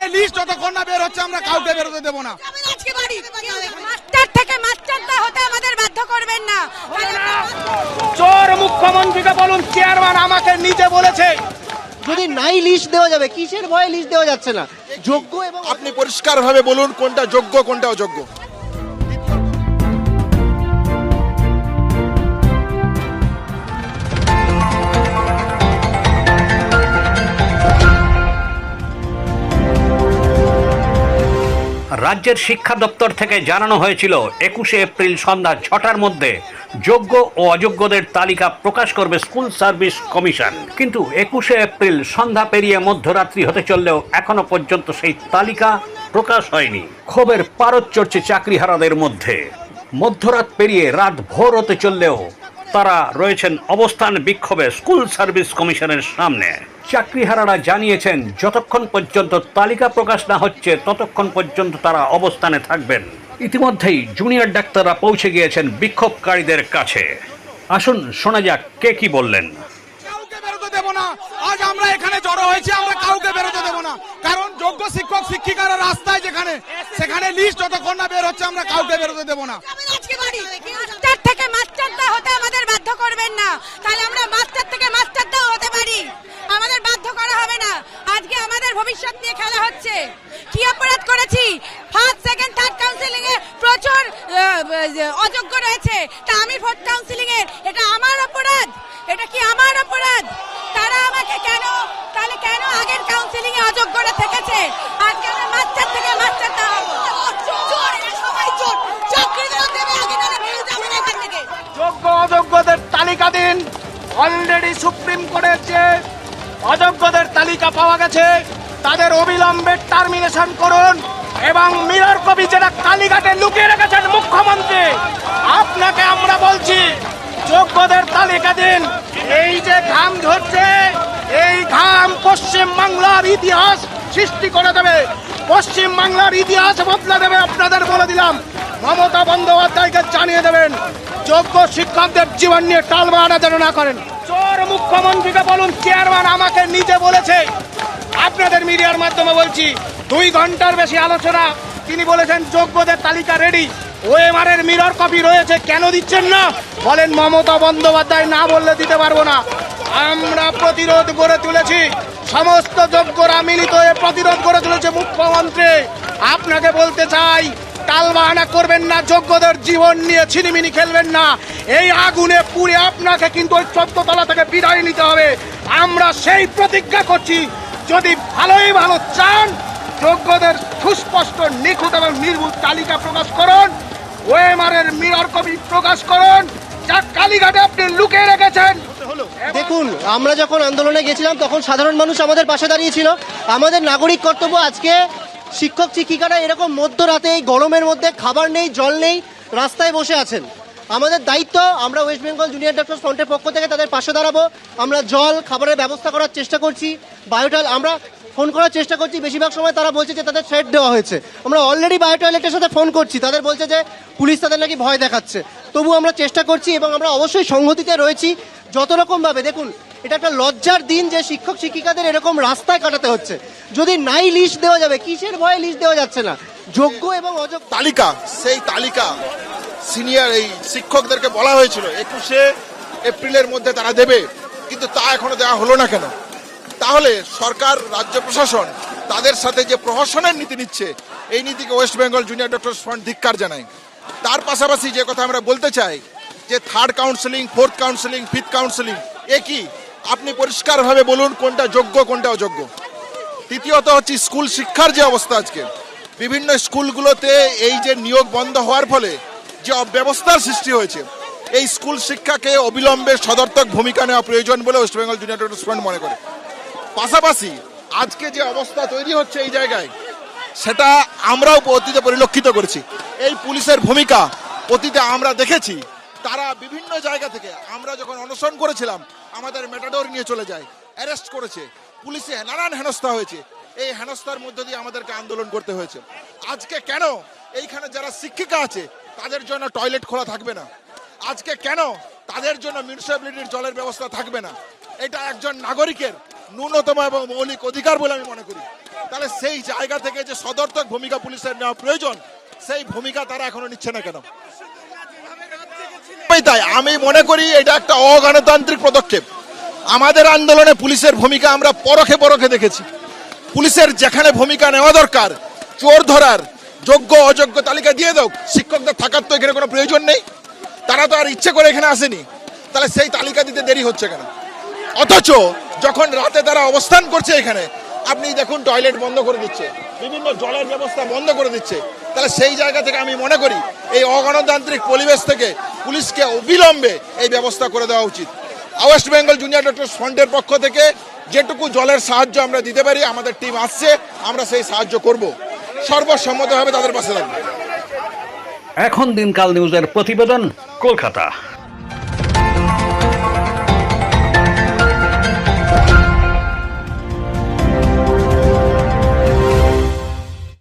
List যতক্ষণ না বের হচ্ছে আমরা কাউকে বেরোতে দেবো না। মাস্টার থেকে মাস্টারদা হতে আমাদের বাধ্য করবেন না। চোর মুখ্যমন্ত্রীকে বলুন চেয়ারম্যান আমাকে নিজে বলেছে। যদি নাই লিস্ট দেওয়া যাবে কিসের ভয়ে লিস্ট দেওয়া যাচ্ছে না? যোগ্য এবং আপনি পরিষ্কারভাবে বলুন কোনটা যোগ্য কোনটা অযোগ্য রাজ্যের শিক্ষা দপ্তর থেকে জানানো হয়েছিল, একুশে এপ্রিল সন্ধ্যা ছটার মধ্যে যোগ্য ও অযোগ্যদের তালিকা প্রকাশ করবে স্কুল সার্ভিস কমিশন। কিন্তু একুশে এপ্রিল সন্ধ্যা পেরিয়ে মধ্যরাত্রি হতে চললেও এখনও পর্যন্ত সেই তালিকা প্রকাশ হয়নি। ক্ষোভের পারদ চড়ছে চাকরিহারাদের মধ্যে। মধ্যরাত পেরিয়ে রাত ভোর হতে চললেও তারা রয়েছেন অবস্থান বিক্ষোভে স্কুল সার্ভিস কমিশনের সামনে। চাকরিহারারা জানিয়েছেন যতক্ষণ পর্যন্ত তালিকা প্রকাশ না হচ্ছে ততক্ষণ পর্যন্ত তারা অবস্থানে থাকবেন। ইতিমধ্যেই জুনিয়র ডাক্তাররা পৌঁছে গিয়েছেন বিক্ষোভকারীদের কাছে। আসুন শোনা যাক কে কি বললেন। দেবো না। আজ আমরা এখানে জড়ো হয়েছি আমরা কাউকে বেরোতে দেবো না। কারণ যোগ্য শিক্ষক শিক্ষিকারা রাস্তায় যেখানে সেখানে লিস্ট যতক্ষণ না বের হচ্ছে আমরা কাউকে বেরোতে দেবো না আজকে বাড়ি মাস্টার থেকে মাস্টারদা হতে আমাদের বাধ্য করবেন না তাহলে আমরা মাস্টার থেকে মাস্টারদাও হতে পারি আমাদের বাধ্য করা হবে না আজকে আমাদের ভবিষ্যৎ নিয়ে খেলা হচ্ছে কি অপরাধ করেছি ফার্স্ট সেকেন্ড থার্ড কাউন্সিলিং এ প্রচুর আহ, আহ, রয়েছে তা আমি ভোট কাউন্সিলিং এর, এটা আমার অপরাধ, এটা কি আমার অপরাধ? তারা আমাকে কেন, তাহলে কেন আগের কাউন্সিলিং এ অযোগ্যরা থেকেছে? আজকে আমরা মাস্টার থেকে মাস্টার দা হব যোগ্য অযোগ্যদের তালিকা দিন। অলরেডি সুপ্রিম কোর্টের যে অযোগ্যদের তালিকা পাওয়া গেছে, তাদের অবিলম্বে টার্মিনেশন করুন এবং মিরর কবি যেটা কালীঘাটে লুকিয়ে রেখেছেন মুখ্যমন্ত্রী আপনাকে আমরা বলছি তালিকা দিন। এই যে ঘাম ঝরছে এই ঘাম পশ্চিম বাংলার ইতিহাস সৃষ্টি করে দেবে। পশ্চিম বাংলার ইতিহাস বদলে দেবে, আপনাদের বলে দিলাম। মমতা বন্দ্যোপাধ্যায়কে জানিয়ে দেবেন, যোগ্য শিক্ষকদের জীবন নিয়ে টালবাড়া যেন না করেন। চোর মুখ্যমন্ত্রীকে বলুন, চেয়ারম্যান আমাকে নিজে বলেছে। আপনাদের মিডিয়ার মাধ্যমে বলছি, দুই ঘণ্টার বেশি আলোচনা তিনি বলেছেন, যোগ্যদের তালিকা রেডি ওএমআর এর মিরর কপি রয়েছে, কেন দিচ্ছেন না? বলেন, মমতা বন্দ্যোপাধ্যায় না বললে দিতে পারব না। আমরা প্রতিরোধ গড়ে তুলেছি। সমস্ত যোগ্যরা মিলিত হয়ে প্রতিরোধ গড়ে তুলেছে মুখ্যমন্ত্রী। আপনাকে বলতে চাই, টালবাহানা করবেন না, যোগ্যদের জীবন নিয়ে ছিনিমিনি খেলবেন না। এই আগুনে পুড়ে আপনাকে কিন্তু ওই চোদ্দ তলা থেকে বিদায় নিতে হবে। আমরা সেই প্রতিজ্ঞা করছি, যদি ভালোই ভালো চান যোগ্যদের সুস্পষ্ট, নিখুঁত এবং নির্ভুল তালিকা প্রকাশ করুন। ওএমআর এর মিরর কপি প্রকাশ করুন। যা কালীঘাটে আপনি লুকিয়ে রেখেছেন। দেখুন, আমরা যখন আন্দোলনে গেছিলাম, তখন সাধারণ মানুষ আমাদের পাশে দাঁড়িয়েছিল আমাদের নাগরিক কর্তব্য আজকে শিক্ষক, শিক্ষিকারা এরকম মধ্যরাতে এই গরমের মধ্যে খাবার নেই, জল নেই, রাস্তায় বসে আছেন। আমাদের দায়িত্ব, আমরা ওয়েস্ট বেঙ্গল জুনিয়র ডক্টর ফ্রন্টের পক্ষ থেকে তাদের পাশে দাঁড়াবো। আমরা জল, খাবারের ব্যবস্থা করার চেষ্টা করছি বায়োটাল আমরা ফোন করার চেষ্টা করছি। বেশিরভাগ সময় তারা বলছে যে তাদের থ্রেট দেওয়া হয়েছে। আমরা অলরেডি বায়ো টয়লেটের সাথে ফোন করছি। তাদের বলছে যে পুলিশ তাদের নাকি ভয় দেখাচ্ছে। তবু আমরা চেষ্টা করছি এবং আমরা অবশ্যই সংহতিতে রয়েছি যত রকমভাবে। দেখুন, এটা একটা লজ্জার দিন যে শিক্ষক শিক্ষিকাদের এরকম রাস্তায় কাটাতে হচ্ছে। যদি নাই লিস্ট দেওয়া যাবে, কিসের ভয়ে লিস্ট দেওয়া যাচ্ছে না? যোগ্য এবং অযোগ্য তালিকা, সেই তালিকা সিনিয়র এই শিক্ষকদেরকে বলা হয়েছিল। একুশে এপ্রিলের মধ্যে তারা দেবে। কিন্তু তা এখনও দেওয়া হলো না কেন? তাহলে সরকার, রাজ্য প্রশাসন তাদের সাথে যে প্রহসনের নীতি নিচ্ছে, এই নীতিকে West Bengal junior doctor front ধিক্কার জানায়। তার পাশাপাশি যে কথা আমরা বলতে চাই, যে third counselling fourth counselling fifth counselling এ কি? আপনি পরিষ্কারভাবে বলুন কোনটা যোগ্য, কোনটা অযোগ্য। তৃতীয়ত হচ্ছে স্কুল শিক্ষার যে অবস্থা আজকে। বিভিন্ন স্কুলগুলোতে এই যে নিয়োগ বন্ধ হওয়ার ফলে যে অব্যবস্থার সৃষ্টি হয়েছে, এই স্কুল শিক্ষাকে অবিলম্বে সদর্থক ভূমিকা নেওয়া প্রয়োজন বলে ওয়েস্ট বেঙ্গল জুনিয়র স্টুডেন্ট মনে করে। পাশাপাশি আজকে যে অবস্থা তৈরি হচ্ছে এই জায়গায়, সেটা আমরাও অতীতে পরিলক্ষিত করেছি। এই পুলিশের ভূমিকা অতীতে আমরা দেখেছি। তারা বিভিন্ন জায়গা থেকে আমরা যখন অনশন করেছিলাম, আমাদের মেটাডোর নিয়ে চলে যায়, অ্যারেস্ট করেছে। পুলিশে নানান হেনস্থা হয়েছে। এই হেনস্থার মধ্য দিয়ে আমাদেরকে আন্দোলন করতে হয়েছে। আজকে কেন এইখানে যারা শিক্ষিকা আছে, তাদের জন্য টয়লেট খোলা থাকবে না? আজকে কেন তাদের জন্য মিউনিসিপ্যালিটির জলের ব্যবস্থা থাকবে না? এটা একজন নাগরিকের ন্যূনতম এবং মৌলিক অধিকার বলে আমি মনে করি। তাহলে সেই জায়গা থেকে যে সদর্থক ভূমিকা পুলিশের নেওয়া প্রয়োজন, সেই ভূমিকা তারা এখনও নিচ্ছে না কেন? তাই, আমি মনে করি এটা একটা অগণতান্ত্রিক পদক্ষেপ। আমাদের আন্দোলনে পুলিশের ভূমিকা আমরা পরখে পরখে দেখেছি। পুলিশের যেখানে ভূমিকা নেওয়া দরকার, চোর ধরার, যোগ্য অযোগ্য তালিকা দিয়ে দাও, শিক্ষকদের থাকার তো এখানে কোনো প্রয়োজন নেই। তারা তো আর ইচ্ছে করে এখানে আসেনি। তাহলে সেই তালিকা দিতে দেরি হচ্ছে কেন? অথচ যখন রাতে তারা অবস্থান করছে এখানে আপনি দেখুন টয়লেট বন্ধ করে দিচ্ছে। বিভিন্ন জলের ব্যবস্থা বন্ধ করে দিচ্ছে। তাহলে সেই জায়গা থেকে আমি মনে করি, এই অগণতান্ত্রিক পরিবেশ থেকে পুলিশকে অবিলম্বে এই ব্যবস্থা করে দেওয়া উচিত। ওয়েস্ট বেঙ্গল জুনিয়র ডক্টর ফ্রন্টের পক্ষ থেকে যেটুকু জলের সাহায্য আমরা দিতে পারি, আমাদের টিম আসছে, আমরা সেই সাহায্য করব। সর্বসম্মতভাবে তাদের পাশে থাকব। এখন দিনকাল নিউজের প্রতিবেদন, কলকাতা।